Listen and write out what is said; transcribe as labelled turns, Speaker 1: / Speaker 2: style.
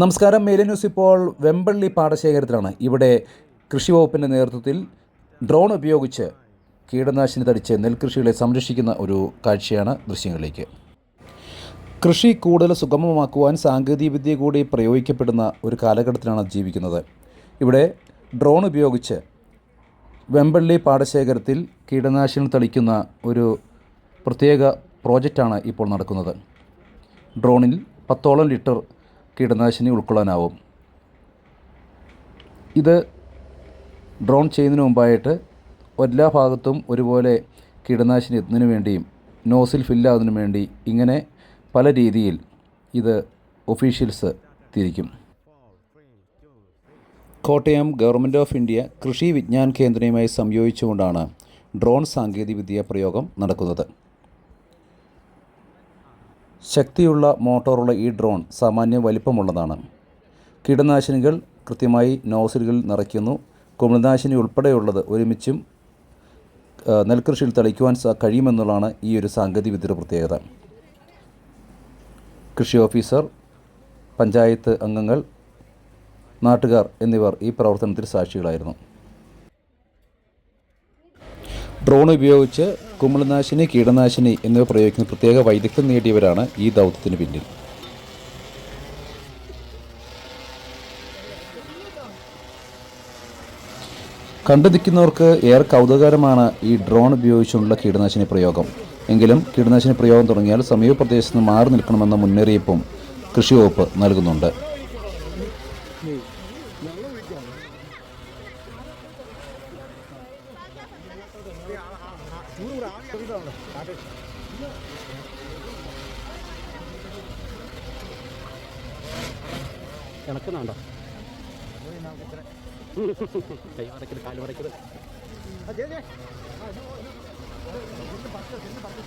Speaker 1: നമസ്കാരം. മേലെ ന്യൂസ് ഇപ്പോൾ വെമ്പള്ളി പാടശേഖരത്തിലാണ്. ഇവിടെ കൃഷി വകുപ്പിന്റെ നേതൃത്വത്തിൽ ഡ്രോൺ ഉപയോഗിച്ച് കീടനാശിനി തടിച്ച് നെൽകൃഷികളെ സംരക്ഷിക്കുന്ന ഒരു കാഴ്ചയാണ് ദൃശ്യങ്ങളിലേക്ക്. കൃഷി കൂടുതൽ സുഗമമാക്കുവാൻ സാങ്കേതികവിദ്യ കൂടി പ്രയോഗിക്കപ്പെടുന്ന ഒരു കാലഘട്ടത്തിലാണ് ജീവിക്കുന്നത്. ഇവിടെ ഡ്രോൺ ഉപയോഗിച്ച് വെമ്പള്ളി പാടശേഖരത്തിൽ കീടനാശിനി തളിക്കുന്ന ഒരു പ്രത്യേക പ്രോജക്റ്റാണ് ഇപ്പോൾ നടക്കുന്നത്. ഡ്രോണിൽ പത്തോളം ലിറ്റർ കീടനാശിനി ഉൾക്കൊള്ളാനാവും. ഇത് ഡ്രോൺ ചെയ്യുന്നതിന് മുമ്പായിട്ട് എല്ലാ ഭാഗത്തും ഒരുപോലെ കീടനാശിനി എത്തുന്നതിന് വേണ്ടിയും നോസിൽ ഫില്ലാകുന്നതിന് വേണ്ടി ഇങ്ങനെ പല രീതിയിൽ ഇത് ഒഫീഷ്യൽസ് തിരിക്കും. കോട്ടയം ഗവൺമെന്റ് ഓഫ് ഇന്ത്യ കൃഷി വിജ്ഞാൻ കേന്ദ്രയുമായി സംയോജിച്ചുകൊണ്ടാണ് ഡ്രോൺ സാങ്കേതികവിദ്യ പ്രയോഗം നടക്കുന്നത്. ശക്തിയുള്ള മോട്ടോറുള്ള ഈ ഡ്രോൺ സാമാന്യ വലിപ്പമുള്ളതാണ്. കീടനാശിനികൾ കൃത്യമായി നോസിലുകളിൽ നിറയ്ക്കുന്നു. കുമിൾനാശിനി ഉൾപ്പെടെയുള്ളത് ഒരുമിച്ചും നെൽകൃഷിയിൽ തളിക്കുവാൻ കഴിയുമെന്നുള്ളതാണ് ഈ ഒരു സാങ്കേതിക വിദ്യയുടെ പ്രത്യേകത. കൃഷി ഓഫീസർ പഞ്ചായത്ത് അംഗങ്ങൾ നാട്ടുകാർ എന്നിവർ ഈ പ്രവർത്തനത്തിൽ സാക്ഷികളായിരുന്നു. ഡ്രോൺ ഉപയോഗിച്ച് കുമിൾനാശിനി കീടനാശിനി എന്നിവ പ്രയോഗിക്കുന്ന പ്രത്യേക വൈദഗ്ധ്യം നേടിയവരാണ് ഈ ദൗത്യത്തിന് പിന്നിൽ. കണ്ടു നിൽക്കുന്നവർക്ക് ഏറെ കൗതുകകരമാണ് ഈ ഡ്രോൺ ഉപയോഗിച്ചുള്ള കീടനാശിനി പ്രയോഗം. എങ്കിലും കീടനാശിനി പ്രയോഗം തുടങ്ങിയാൽ സമീപ പ്രദേശത്ത് നിന്ന് മാറി നിൽക്കണമെന്ന മുന്നറിയിപ്പും കൃഷി വകുപ്പ് നൽകുന്നുണ്ട്.
Speaker 2: ഇണക്കുന്നുണ്ടോ? കൈ വരയ്ക്കരുത് കാൽ വരയ്ക്കരുത് പത്ത് പത്ത്